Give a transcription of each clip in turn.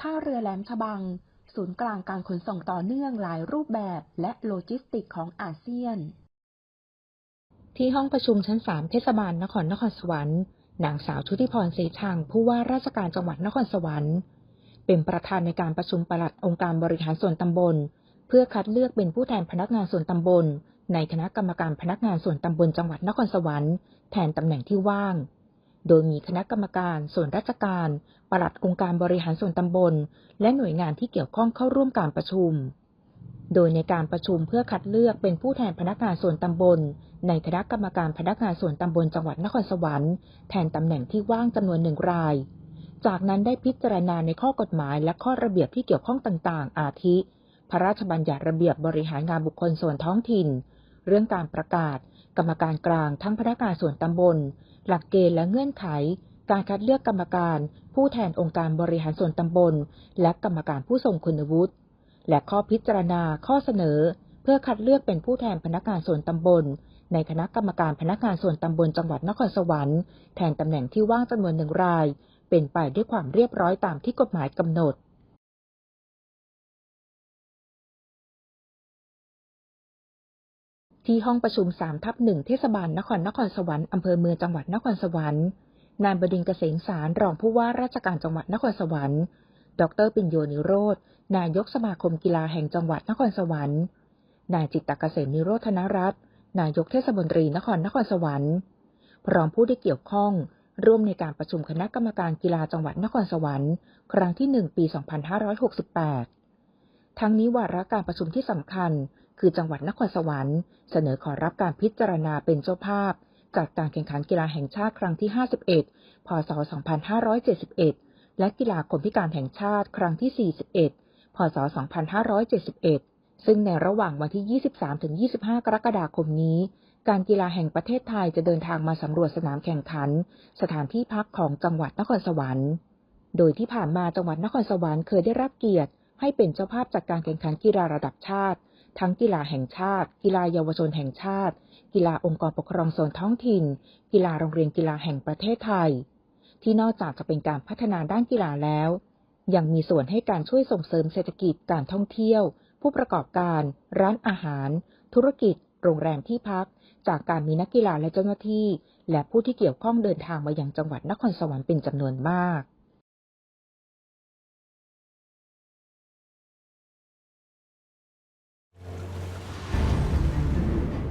ท่าเรือแหลมฉบัง ศูนย์กลางการขนส่งต่อเนื่องหลายรูปแบบและโลจิสติกของอาเซียน ที่ห้องประชุมชั้น 3 เทศบาลนครนครสวรรค์นางสาวชุติพรศรีชังผู้ว่าราชการจังหวัดนครสวรรค์ เป็นประธานในการประชุมปลัดองค์การบริหารส่วนตำบล เพื่อคัดเลือกเป็นผู้แทนพนักงานส่วนตำบล ในคณะกรรมการพนักงานส่วนตำบลจังหวัดนครสวรรค์แทนตำแหน่งที่ว่าง โดยมีคณะกรรมการ ส่วนราชการ ปลัดองค์การบริหารส่วนตำบล และหน่วยงานที่เกี่ยวข้องเข้าร่วมการประชุม โดยในการประชุมเพื่อคัดเลือกเป็นผู้แทนพนักงานส่วนตำบล ในคณะกรรมการพนักงานส่วนตำบลจังหวัดนครสวรรค์แทนตำแหน่งที่ว่างจำนวนหนึ่งราย จากนั้นได้พิจารณาในข้อกฎหมายและข้อระเบียบที่เกี่ยวข้องต่าง ๆ อาทิ พระราชบัญญัติระเบียบบริหารงานบุคคลส่วนท้องถิ่น เรื่องการประกาศ กรรมการกลางทั้งพนักงานส่วนตำบล หลักเกณฑ์และเงื่อนไข การคัดเลือกกรรมการ ผู้แทนองค์การบริหารส่วนตำบล และกรรมการผู้ทรงคุณวุฒิ และข้อพิจารณาข้อเสนอ เพื่อคัดเลือกเป็นผู้แทนพนักงานส่วนตำบล ในคณะกรรมการพนักงานส่วนตำบลจังหวัดนครสวรรค์แทนตำแหน่งที่ว่างจำนวนหนึ่งราย เป็นไปด้วยความเรียบร้อยตามที่กฎหมายกำหนด ที่ห้องประชุม3ทับ1เทศบาลนครนครสวรรค์อำเภอเมืองจังหวัดนครสวรรค์นายบดินเกษมสารรองผู้ว่าราชการจังหวัดนครสวรรค์ ดรปิญโยนิโรธนายกสมาคมกีฬาแห่งจังหวัดนครสวรรค์ นายจิตตเกษมนิโรธนรัตน์นายกเทศมนตรีนครนครสวรรค์ พร้อมผู้ที่เกี่ยวข้อง ร่วมในการประชุมคณะกรรมการกีฬาจังหวัดนครสวรรค์ ครั้งที่ 1 ปี 2568 ทั้งนี้วาระการประชุมที่สำคัญ คือจังหวัดนครสวรรค์ เสนอขอรับการพิจารณาเป็นเจ้าภาพจัดการแข่งขันกีฬาแห่งชาติครั้งที่ 51 พศ 2571 และกีฬาคนพิการแห่งชาติครั้งที่ 41 พศ 2571 ซึ่งในระหว่างวันที่ 23-25 กรกฎาคมนี้ การกีฬาแห่งประเทศไทยจะเดินทางมาสำรวจสนามแข่งขัน สถานที่พักของจังหวัดนครสวรรค์ โดยที่ผ่านมาจังหวัดนครสวรรค์เคยได้รับเกียรติให้เป็นเจ้าภาพจัดการแข่งขันกีฬาระดับชาติ ทั้งกีฬาแห่งชาติ กีฬาเยาวชนแห่งชาติ กีฬาองค์กรปกครองส่วนท้องถิ่น กีฬาโรงเรียนกีฬาแห่งประเทศไทย ที่นอกจากจะเป็นการพัฒนาด้านกีฬาแล้ว ยังมีส่วนให้การช่วยส่งเสริมเศรษฐกิจการท่องเที่ยว ผู้ประกอบการ ร้านอาหาร ธุรกิจ โรงแรมที่พัก จากการมีนักกีฬาและเจ้าหน้าที่ และผู้ที่เกี่ยวข้องเดินทางมายังจังหวัดนครสวรรค์เป็นจำนวนมาก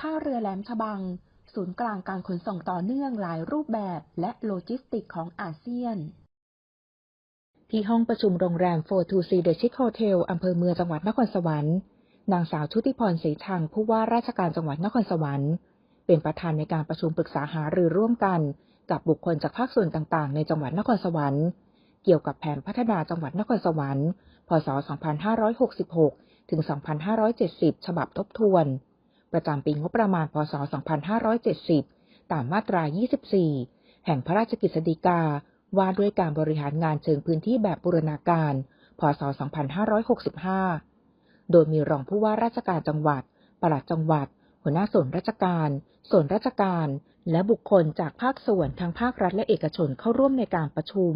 ท่าเรือแหลมฉบัง ศูนย์กลางการขนส่งต่อเนื่องหลายรูปแบบและโลจิสติกของอาเซียน ที่ห้องประชุมโรงแรม4 2 The Chic Hotel อำเภอเมืองจังหวัดนครสวรรค์ นางสาวชุติพรศรีชังผู้ว่าราชการจังหวัดนครสวรรค์ เป็นประธานในการประชุมปรึกษาหารือร่วมกัน กับบุคคลจากภาคส่วนต่างๆ ในจังหวัดนครสวรรค์เกี่ยวกับแผนพัฒนาจังหวัดนครสวรรค์ พศ 2566 ถึง 2570 ฉบับทบทวน ประจำปีงบประมาณ พศ 2570 ตามมาตรา 24 แห่งพระราชกฤษฎีกา ว่าด้วยการบริหารงานเชิงพื้นที่แบบบูรณาการ พศ 2565 โดยมีรองผู้ว่าราชการจังหวัด ปลัดจังหวัด หัวหน้าส่วนราชการ ส่วนราชการ และบุคคลจากภาคส่วนทั้งภาครัฐและเอกชนเข้าร่วมในการประชุม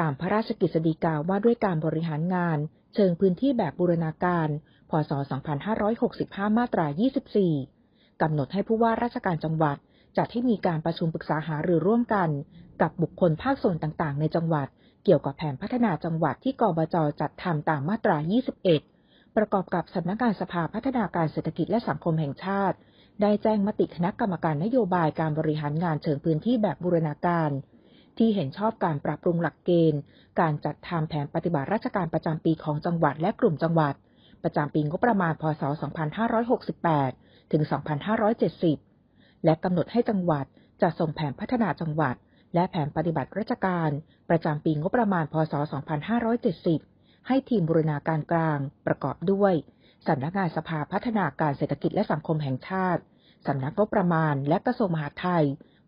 ตามพระราชกฤษฎีกาว่าด้วยการบริหารงานเชิงพื้นที่แบบบูรณาการ พศ 2565 มาตรา 24 กำหนดให้ผู้ว่าราชการจังหวัด จัดให้มีการประชุมปรึกษาหารือร่วมกัน กับบุคคลภาคส่วนต่างๆ ในจังหวัด เกี่ยวกับแผนพัฒนาจังหวัดที่กบจจัดทำตามมาตรา 21 ประกอบกับสำนักงานสภาพัฒนาการเศรษฐกิจและสังคมแห่งชาติ ได้แจ้งมติคณะกรรมการนโยบายการบริหารงานเชิงพื้นที่แบบบูรณาการที่เห็นชอบการปรับปรุงหลักเกณฑ์ การจัดทำแผนปฏิบัติราชการประจำปีของจังหวัดและกลุ่มจังหวัด ประจำปีงบประมาณ พศ 2568 ถึง 2570 และกำหนดให้จังหวัดจะส่งแผนพัฒนาจังหวัด และแผนปฏิบัติราชการ ประจำปีงบประมาณ พศ 2570 ให้ทีมบูรณาการกลาง ประกอบด้วยสำนักงานสภาพัฒนาการเศรษฐกิจและสังคมแห่งชาติสำนักงบประมาณและกระทรวงมหาดไทย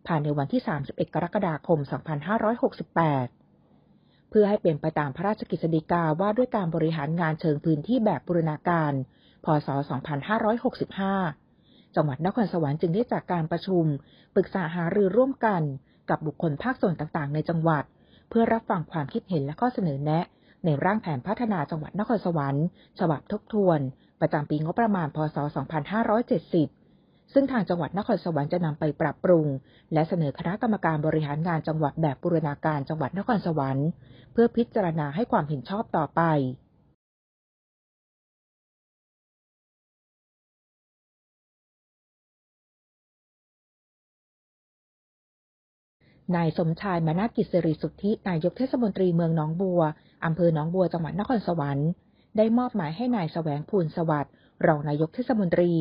ภายในวันที่ 31 กรกฎาคม 2568 พื่อให้เป็นไปตามพระราชกฤษฎีกาว่าด้วยการบริหารงานเชิงพื้นที่แบบบูรณาการ พศ 2565 จังหวัดนครสวรรค์จึงได้จัดการประชุม ปรึกษาหารือร่วมกันกับบุคคลภาคส่วนต่างๆ ในจังหวัด เพื่อรับฟังความคิดเห็นและข้อเสนอแนะ ในร่างแผนพัฒนาจังหวัดนครสวรรค์ ฉบับทบทวน ประจำปีงบประมาณ พศ 2570 ซึ่งทางจังหวัดนครสวรรค์จะนำไปปรับปรุง และเสนอคณะกรรมการบริหารงานจังหวัดแบบบูรณาการจังหวัดนครสวรรค์ เพื่อพิจารณาให้ความเห็นชอบต่อไปนายสมชายมานากิจสิริสุทธิ นายกเทศมนตรีเมืองหนองบัว อำเภอหนองบัว จังหวัดนครสวรรค์ ได้มอบหมายให้นายแสวงภูลสวัสดิ์ รองนายกเทศมนตรี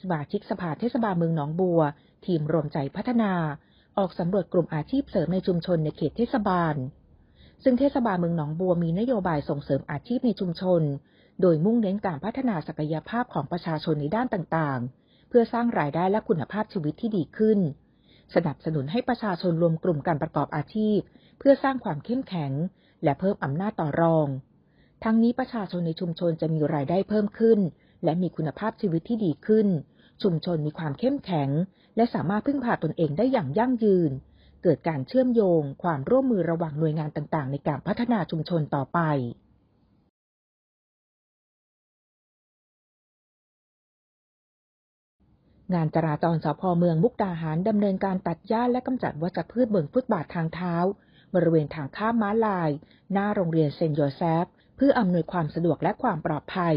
สมาชิกสภาเทศบาลเมืองหนองบัว ทีมรวมใจพัฒนา ออกสำรวจกลุ่มอาชีพเสริมในชุมชนในเขตเทศบาล ซึ่งเทศบาลเมืองหนองบัวมีนโยบายส่งเสริมอาชีพในชุมชน โดยมุ่งเน้นการพัฒนาศักยภาพของประชาชนในด้านต่างๆ เพื่อสร้างรายได้และคุณภาพชีวิตที่ดีขึ้น สนับสนุนให้ประชาชนรวมกลุ่มการประกอบอาชีพ เพื่อสร้างความเข้มแข็ง และเพิ่มอำนาจต่อรอง ทั้งนี้ประชาชนในชุมชนจะมีรายได้เพิ่มขึ้น และมีคุณภาพชีวิตที่ดีขึ้น ชุมชนมีความเข้มแข็ง และสามารถพึ่งพาตนเองได้อย่างยั่งยืน เกิดการเชื่อมโยง ความร่วมมือระหว่างหน่วยงานต่างๆ ในการพัฒนาชุมชนต่อไปงานจราจรสพเมืองมุกดาหารดำเนินการตัดหญ้าและกำจัดวัชพืชบนฟุตบาททางเท้า บริเวณทางข้ามม้าลาย หน้าโรงเรียนเซนโยเซฟ เพื่ออำนวยความสะดวกและความปลอดภัย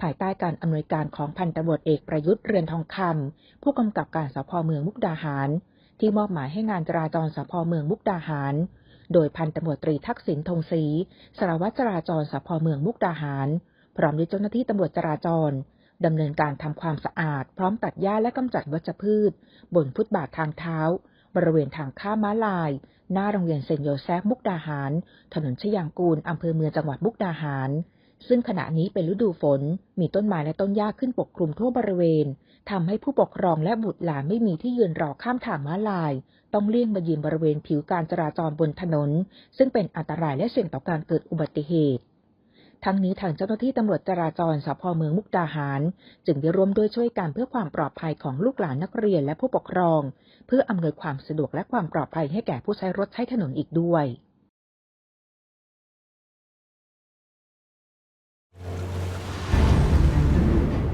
ภายใต้การอำนวยการของพันตำรวจเอกประยุทธ์เรือนทองคำผู้กำกับการสพเมืองมุกดาหาร ที่มอบหมายให้งานจราจรสพเมืองมุกดาหาร โดยพันตำรวจตรีทักษิณธงศรีสารวัตรจราจรสพเมืองมุกดาหาร พร้อมด้วยเจ้าหน้าที่ตำรวจจราจรดำเนินการทำความสะอาด พร้อมตัดหญ้าและกำจัดวัชพืช บนฟุตบาททางเท้า บริเวณทางข้ามม้าลาย หน้าโรงเรียนเซนโยเซฟมุกดาหาร ถนนชยางกูลอำเภอเมืองจังหวัดมุกดาหาร ซึ่งขณะนี้เป็นฤดูฝน มีต้นไม้และต้นหญ้าขึ้นปกคลุมทั่วบริเวณทำให้ผู้ปกครองและบุตรหลานไม่มีที่ยืนรอข้ามทางม้าลาย ต้องเลี่ยงมายืนบริเวณผิวการจราจรบนถนน ซึ่งเป็นอันตรายและเสี่ยงต่อการเกิดอุบัติเหตุทั้งนี้ทางเจ้าหน้าที่ตำรวจจราจรสพเมืองมุกดาหาร จึงได้ร่วมด้วยช่วยกันเพื่อความปลอดภัยของลูกหลานนักเรียนและผู้ปกครอง เพื่ออำนวยความสะดวกและความปลอดภัยให้แก่ผู้ใช้รถใช้ถนนอีกด้วย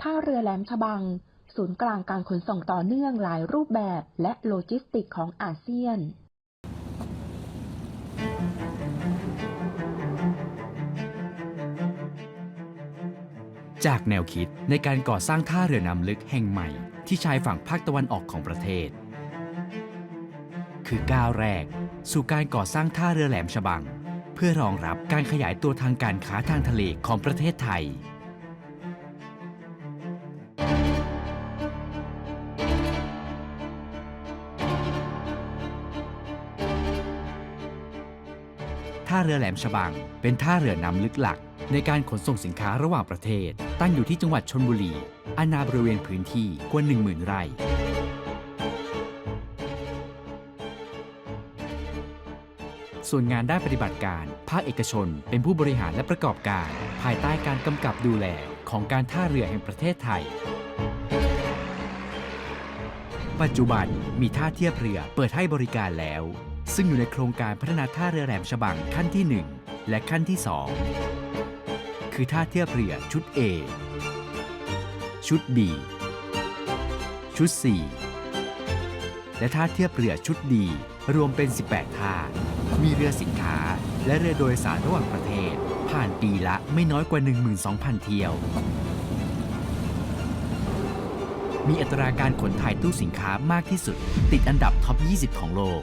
ท่าเรือแหลมฉบัง ศูนย์กลางการขนส่งต่อเนื่องหลายรูปแบบและโลจิสติกของอาเซียนจากแนวคิดในการก่อสร้างท่าเรือน้ำลึกแห่งใหม่ ที่ชายฝั่งภาคตะวันออกของประเทศ คือก้าวแรก สู่การก่อสร้างท่าเรือแหลมฉบัง เพื่อรองรับการขยายตัวทางการค้าทางทะเลของประเทศไทย ท่าเรือแหลมฉบัง เป็นท่าเรือน้ำลึกหลัก ในการขนส่งสินค้าระหว่างประเทศ ตั้งอยู่ที่จังหวัดชนบุรีอาณาบริเวณพื้นที่กว่า10,000 ไร่ ส่วนงานด้านปฏิบัติการ ภาคเอกชน เป็นผู้บริหารและประกอบการ ภายใต้การกำกับดูแลของการท่าเรือแห่งประเทศไทยปัจจุบันมีท่าเทียบเรือเปิดให้บริการแล้ว ซึ่งอยู่ในโครงการพัฒนาท่าเรือแหลมฉบังขั้นที่ 1 และขั้นที่ 2 คือท่าเทียบเรือชุด A ชุด B ชุด C และท่าเทียบเรือชุด D รวมเป็น 18 ท่า มีเรือสินค้า และเรือโดยสารระหว่างประเทศ ผ่านปีละไม่น้อยกว่า 12,000 เที่ยว มีอัตราการขนถ่ายตู้สินค้ามากที่สุด ติดอันดับท็อป 20 ของโลก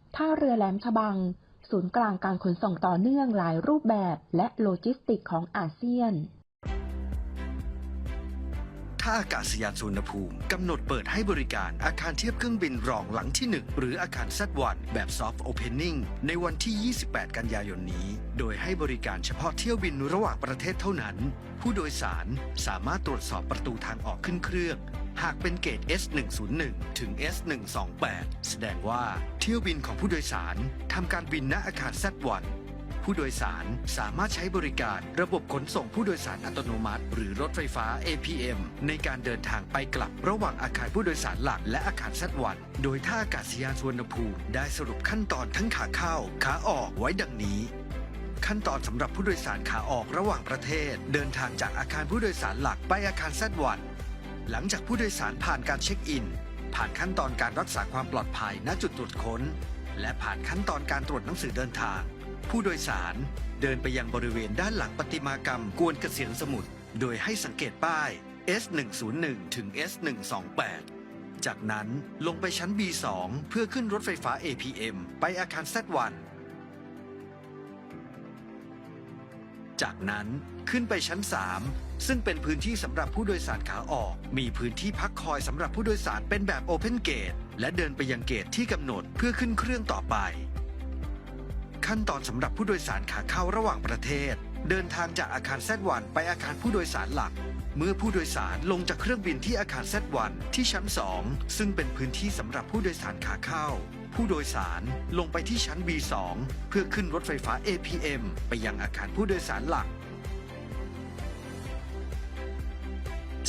ท่าเรือแหลมฉบัง ศูนย์กลางการขนส่งต่อเนื่องหลายรูปแบบและโลจิสติกของอาเซียนท่าอากาศยานสุวรรณภูมิ กำหนดเปิดให้บริการอาคารเทียบเครื่องบินรองหลังที่ 1 หรืออาคาร Z1 แบบ Soft Opening ในวันที่ 28 กันยายนนี้ โดยให้บริการเฉพาะเที่ยวบินระหว่างประเทศเท่านั้น ผู้โดยสารสามารถตรวจสอบประตูทางออกขึ้นเครื่อง หากเป็นเกรด S101 ถึง S128 แสดงว่าเที่ยวบินของผู้โดยสารทำการบินณอาคาร Z1 ผู้โดยสารสามารถใช้บริการระบบขนส่งผู้โดยสารอัตโนมัติ หรือรถไฟฟ้า APM ในการเดินทางไปกลับระหว่างอาคารผู้โดยสารหลักและอาคารซัดวัน โดยท่าอากาศยานสุวรรณภูมิได้สรุปขั้นตอนทั้งขาเข้าขาออกไว้ดังนี้ ขั้นตอนสำหรับผู้โดยสารขาออกระหว่างประเทศ เดินทางจากอาคารผู้โดยสารหลักไปอาคารซัดวัน หลังจากผู้โดยสารผ่านการเช็คอิน ผ่านขั้นตอนการรักษาความปลอดภัยณจุดตรวจค้น และผ่านขั้นตอนการตรวจหนังสือเดินทาง ผู้โดยสารเดินไปยังบริเวณด้านหลังประติมากรรมกวนเกษียณสมุทรโดยให้สังเกตป้าย S101 ถึง S128 จากนั้นลงไปชั้น B2 เพื่อขึ้นรถไฟฟ้า APM ไปอาคาร Z1 จากนั้นขึ้นไปชั้น 3 ซึ่งเป็นพื้นที่สำหรับผู้โดยสารขาออก มีพื้นที่พักคอยสำหรับผู้โดยสารเป็นแบบ Open Gate และเดินไปยังเกตที่กำหนดเพื่อขึ้นเครื่องต่อไป ขั้นตอนสำหรับผู้โดยสารขาเข้าระหว่างประเทศ เดินทางจากอาคาร Z1 ไปอาคารผู้โดยสารหลัก เมื่อผู้โดยสารลงจากเครื่องบินที่อาคาร Z1 ที่ชั้น 2 ซึ่งเป็นพื้นที่สำหรับผู้โดยสารขาเข้า ผู้โดยสารลงไปที่ชั้น B2 เพื่อขึ้นรถไฟฟ้า APM ไปยังอาคารผู้โดยสารหลัก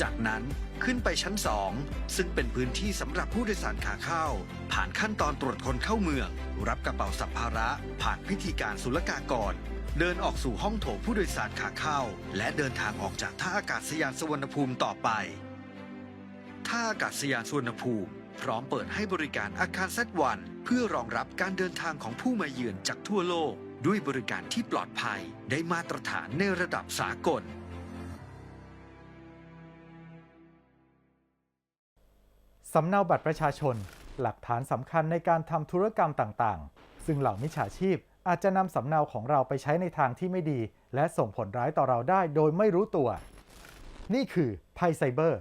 จากนั้นขึ้นไปชั้น 2 ซึ่งเป็นพื้นที่สำหรับผู้โดยสารขาเข้า ผ่านขั้นตอนตรวจคนเข้าเมือง รับกระเป๋าสัมภาระ ผ่านพิธีการศุลกากร เดินออกสู่ห้องโถงผู้โดยสารขาเข้า และเดินทางออกจากท่าอากาศยานสุวรรณภูมิต่อไป ท่าอากาศยานสุวรรณภูมิ พร้อมเปิดให้บริการอาคารเซตวัน เพื่อรองรับการเดินทางของผู้มาเยือนจากทั่วโลก ด้วยบริการที่ปลอดภัยได้มาตรฐานในระดับสากล สำเนาบัตรประชาชน หลักฐานสำคัญในการทำธุรกรรมต่างๆ ซึ่งเหล่ามิจฉาชีพอาจจะนำสำเนาของเราไปใช้ในทางที่ไม่ดี และส่งผลร้ายต่อเราได้โดยไม่รู้ตัว นี่คือภัยไซเบอร์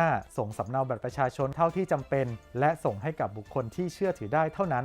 5. ส่งสำเนาบัตรประชาชนเท่าที่จำเป็น และส่งให้กับบุคคลที่เชื่อถือได้เท่านั้น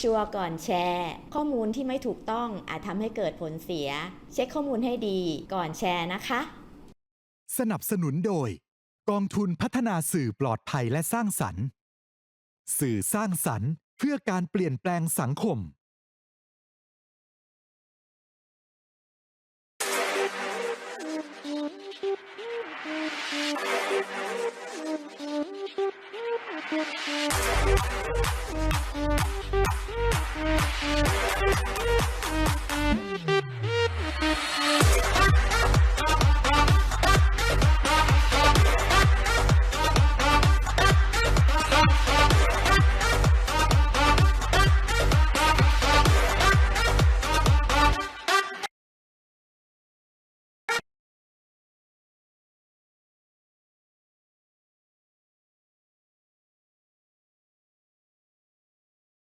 ชัวร์ก่อนแชร์ ข้อมูลที่ไม่ถูกต้องอาจทำให้เกิดผลเสีย เช็คข้อมูลให้ดีก่อนแชร์นะคะ สนับสนุนโดย กองทุนพัฒนาสื่อปลอดภัยและสร้างสรรค์ สื่อสร้างสรรค์ เพื่อการเปลี่ยนแปลงสังคม Thank you.